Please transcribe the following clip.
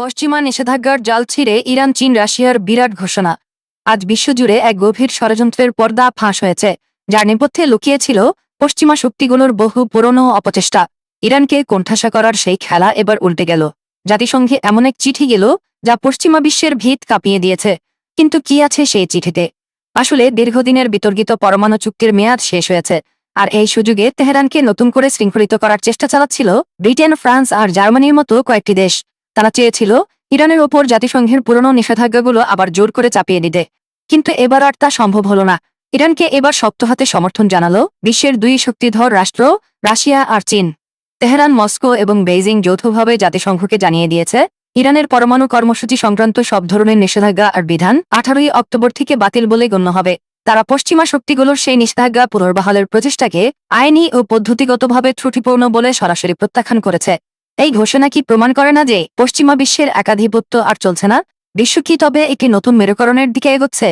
পশ্চিমা নিষেধাজ্ঞার জাল ছিঁড়ে ইরান, চীন, রাশিয়ার বিরাট ঘোষণা। আজ বিশ্বজুড়ে এক গভীর ষড়যন্ত্রের পর্দা ফাঁস হয়েছে, যার নেপথ্যে লুকিয়েছিল পশ্চিমা শক্তিগুলোর বহু পুরনো অপচেষ্টা। ইরানকে কোণঠাসা করার সেই খেলা এবার উল্টে গেল। জাতিসংঘে এমন এক চিঠি গেল, যা পশ্চিমা বিশ্বের ভিত কাঁপিয়ে দিয়েছে। কিন্তু কি আছে সেই চিঠিতে? আসলে দীর্ঘদিনের বিতর্কিত পরমাণু চুক্তির মেয়াদ শেষ হয়েছে, আর এই সুযোগে তেহরানকে নতুন করে শৃঙ্খলিত করার চেষ্টা চালাচ্ছিল ব্রিটেন, ফ্রান্স আর জার্মানির মতো কয়েকটি দেশ। তারা চেয়েছিল, ইরানের ওপর জাতিসংঘের পুরনো নিষেধাজ্ঞাগুলো আবার জোর করে চাপিয়ে দিতে। কিন্তু এবার আর তা সম্ভব হল না। ইরানকে এবার শক্ত হাতে সমর্থন জানালো বিশ্বের দুই শক্তিধর রাষ্ট্র, রাশিয়া আর চীন। তেহরান, মস্কো এবং বেইজিং যৌথভাবে জাতিসংঘকে জানিয়ে দিয়েছে, ইরানের পরমাণু কর্মসূচি সংক্রান্ত সব ধরনের নিষেধাজ্ঞা আর বিধান আঠারোই অক্টোবর থেকে বাতিল বলে গণ্য হবে। তারা পশ্চিমা শক্তিগুলোর সেই নিষেধাজ্ঞা পুনর্বহালের প্রচেষ্টাকে আইনি ও পদ্ধতিগতভাবে ত্রুটিপূর্ণ বলে সরাসরি প্রত্যাখ্যান করেছে। এই ঘোষণা কি প্রমাণ করে না যে পশ্চিমা বিশ্বের একাধিপত্য আর চলছে না? বিশ্ব কি তবে একে নতুন মেরুকরণের দিকে এগোচ্ছে?